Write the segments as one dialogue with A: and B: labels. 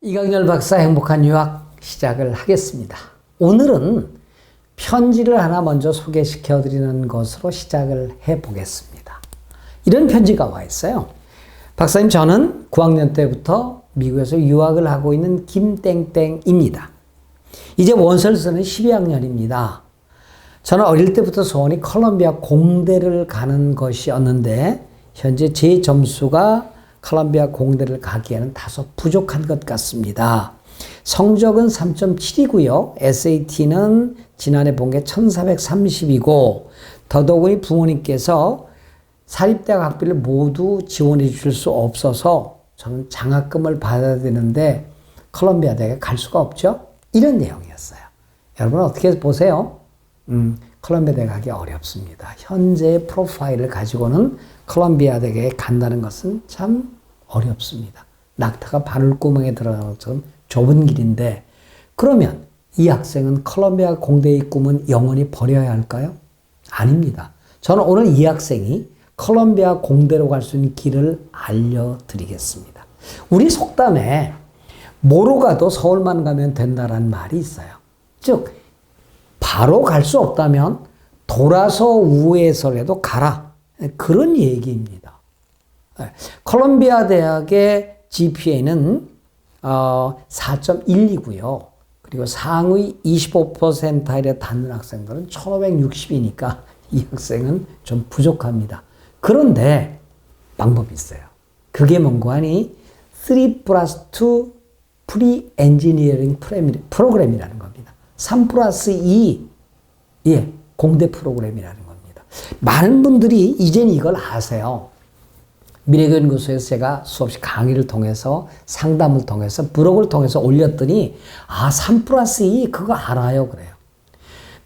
A: 이강렬 박사 행복한 유학 시작을 하겠습니다. 오늘은 편지를 하나 먼저 소개시켜 드리는 것으로 시작을 해 보겠습니다. 이런 편지가 와 있어요. 박사님, 저는 9학년 때부터 미국에서 유학을 하고 있는 김땡땡입니다. 이제 원서를 쓰는 12학년입니다. 저는 어릴 때부터 소원이 컬럼비아 공대를 가는 것이었는데, 현재 제 점수가 컬럼비아 공대를 가기에는 다소 부족한 것 같습니다. 성적은 3.7이고요. SAT는 지난해 본 게 1430이고 더더욱이 부모님께서 사립대학 학비를 모두 지원해 주실 수 없어서 저는 장학금을 받아야 되는데 컬럼비아 대학에 갈 수가 없죠. 이런 내용이었어요. 여러분 어떻게 보세요? 음, 컬럼비아 대학 가기 어렵습니다. 현재 프로파일을 가지고는 컬럼비아 대학에 간다는 것은 참 어렵습니다. 낙타가 바늘구멍에 들어가는 것처럼 좁은 길인데 그러면 이 학생은 컬럼비아 공대의 꿈은 영원히 버려야 할까요? 아닙니다. 저는 오늘 이 학생이 컬럼비아 공대로 갈 수 있는 길을 알려드리겠습니다. 우리 속담에 뭐로 가도 서울만 가면 된다라는 말이 있어요. 즉 바로 갈 수 없다면 돌아서 우회해서라도 가라. 그런 얘기입니다. 컬럼비아 대학의 GPA는 어, 4.12고요. 그리고 상위 25%에 닿는 학생들은 1560이니까 이 학생은 좀 부족합니다. 그런데 방법이 있어요. 그게 뭔고 하니 3 플러스 2 프리 엔지니어링 프로그램이라는 겁니다. 3 플러스 2 예, 공대 프로그램이라는. 많은 분들이 이제는 이걸 아세요. 미래교연구소에서 제가 수없이 강의를 통해서 상담을 통해서 브로그를 통해서 올렸더니 아, 3 플러스 2 그거 알아요 그래요.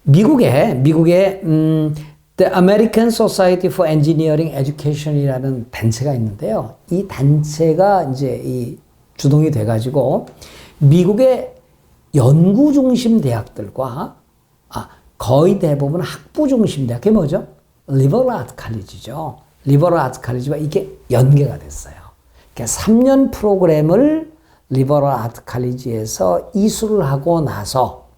A: 미국에 미국에 음, The American Society for Engineering Education이라는 단체가 있는데요. 이 단체가 이제 이 주동이 돼가지고 미국의 연구 중심 대학들과 아, 거의 대부분 학부 중심 대학, 그게 뭐죠? 리버럴 아트 칼리지죠. 리버럴 아트 칼리지와 이게 연계가 됐어요. 그러니까 3년 프로그램을 리버럴 아트 칼리지에서 이수를 하고 나서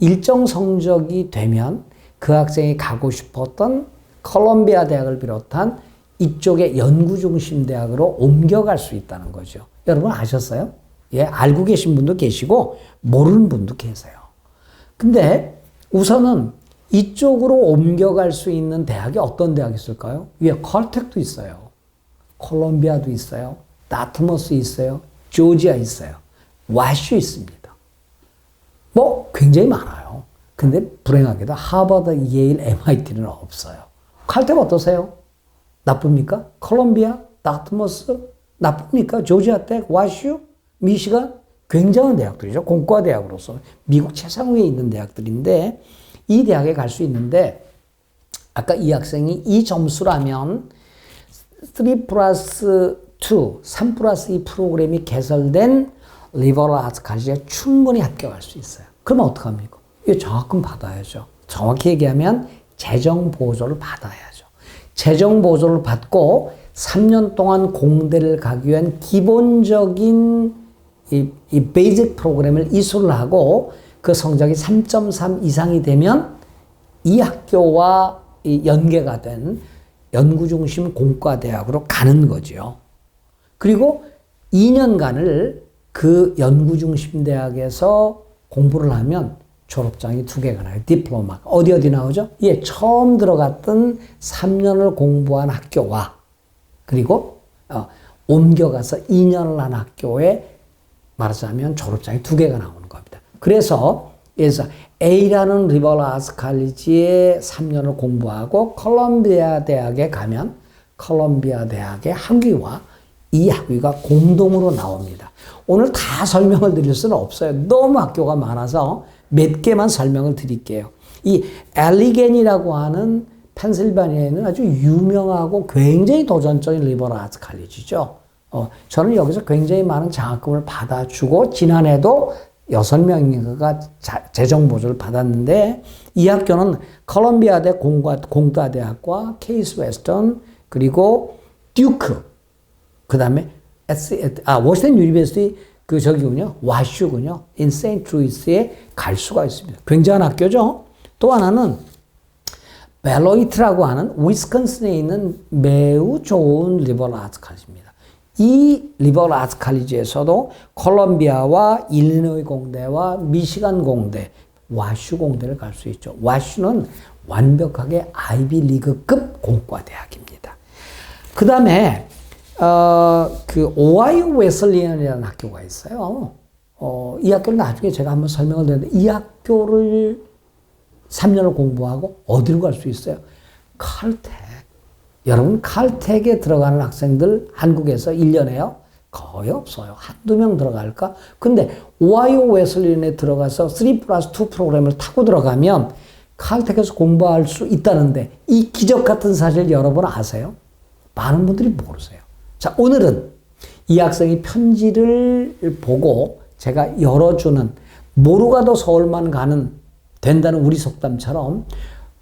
A: 일정 성적이 되면 그 학생이 가고 싶었던 컬럼비아 대학을 비롯한 이쪽의 연구 중심 대학으로 옮겨갈 수 있다는 거죠. 여러분 아셨어요? 예, 알고 계신 분도 계시고 모르는 분도 계세요. 근데 우선은 이쪽으로 옮겨갈 수 있는 대학이 어떤 대학이 있을까요? 위에 컬텍도 있어요. 콜롬비아도 있어요. 다트머스 있어요. 조지아 있어요. 와슈 있습니다. 뭐 굉장히 많아요. 근데 불행하게도 하버드, 예일, MIT는 없어요. 칼텍 어떠세요? 나쁩니까? 콜롬비아, 다트머스 나쁩니까? 조지아 텍, 와슈, 미시간 굉장한 대학들이죠. 공과 대학으로서 미국 최상위에 있는 대학들인데 이 대학에 갈 수 있는데 아까 이 학생이 이 점수라면 3 플러스 2, 3 플러스 2 프로그램이 개설된 리버럴 아트 칼리지에 충분히 합격할 수 있어요. 그러면 어떡합니까? 이거 장학금 받아야죠. 정확히 얘기하면 재정 보조를 받아야죠. 재정 보조를 받고 3년 동안 공대를 가기 위한 기본적인 이, 이 베이직 프로그램을 이수를 하고 그 성적이 3.3 이상이 되면 이 학교와 이 연계가 된 연구중심 공과대학으로 가는 거죠. 그리고 2년간을 그 연구중심 대학에서 공부를 하면 졸업장이 두 개가 나요. 디플로마. 어디 어디 나오죠? 예, 처음 들어갔던 3년을 공부한 학교와 그리고 어, 옮겨가서 2년을 한 학교에 말하자면 졸업장이 두 개가 나오는 겁니다. 그래서 그래서 A라는 리버럴 아스 칼리지에 3년을 공부하고 컬럼비아 대학에 가면 컬럼비아 대학의 학위와 이 학위가 공동으로 나옵니다. 오늘 다 설명을 드릴 수는 없어요. 너무 학교가 많아서 몇 개만 설명을 드릴게요. 이 엘리겐이라고 하는 펜실바니아에는 아주 유명하고 굉장히 도전적인 리버럴 아트 칼리지죠. 어, 저는 여기서 굉장히 많은 장학금을 받아주고 지난해도 여섯 명인가가 재정 보조를 받았는데 이 학교는 컬럼비아대 공과 공다대학과 케이스 웨스턴 그리고 듀크, 그 다음에 아 워싱턴 유니버시티 그 저기군요, 와슈군요, 인 세인트 루이스에 갈 수가 있습니다. 굉장한 학교죠. 또 하나는 벨로이트라고 하는 위스콘신에 있는 매우 좋은 리버럴 아트 칼리지입니다. 이 리버럴 아트 칼리지에서도 콜롬비아와 일리노이 공대와 미시간 공대, 와슈 공대를 갈 수 있죠. 와슈는 완벽하게 아이비 리그급 공과 대학입니다. 그 다음에 어, 그 오하이오 웨슬리언이라는 학교가 있어요. 어, 이 학교는 나중에 제가 한번 설명을 드렸는데 이 학교를 3년을 공부하고 어디로 갈 수 있어요? 칼텍. 여러분 칼텍에 들어가는 학생들 한국에서 1년에요? 거의 없어요. 한두 명 들어갈까? 근데 오하이오 웨슬리언에 들어가서 3 플러스 2 프로그램을 타고 들어가면 칼텍에서 공부할 수 있다는데 이 기적 같은 사실 여러분 아세요? 많은 분들이 모르세요. 자, 오늘은 이 학생이 편지를 보고 제가 열어주는 모르가도 서울만 가는 된다는 우리 속담처럼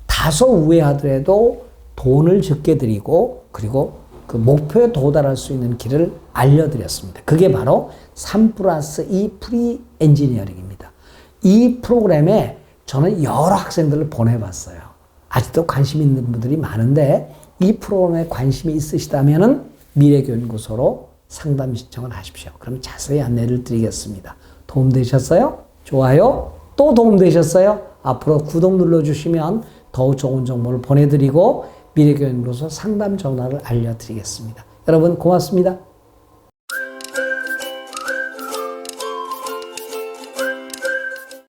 A: 다소 우회하더라도 돈을 적게 드리고 그리고 그 목표에 도달할 수 있는 길을 알려드렸습니다. 그게 바로 3 플러스 2 프리 엔지니어링입니다. 이 프로그램에 저는 여러 학생들을 보내봤어요. 아직도 관심 있는 분들이 많은데 이 프로그램에 관심이 있으시다면 미래교연구소로 상담 신청을 하십시오. 그럼 자세히 안내를 드리겠습니다. 도움되셨어요? 좋아요? 또 도움되셨어요? 앞으로 구독 눌러주시면 더욱 좋은 정보를 보내드리고 미래교연구소 상담 전화를 알려드리겠습니다. 여러분 고맙습니다.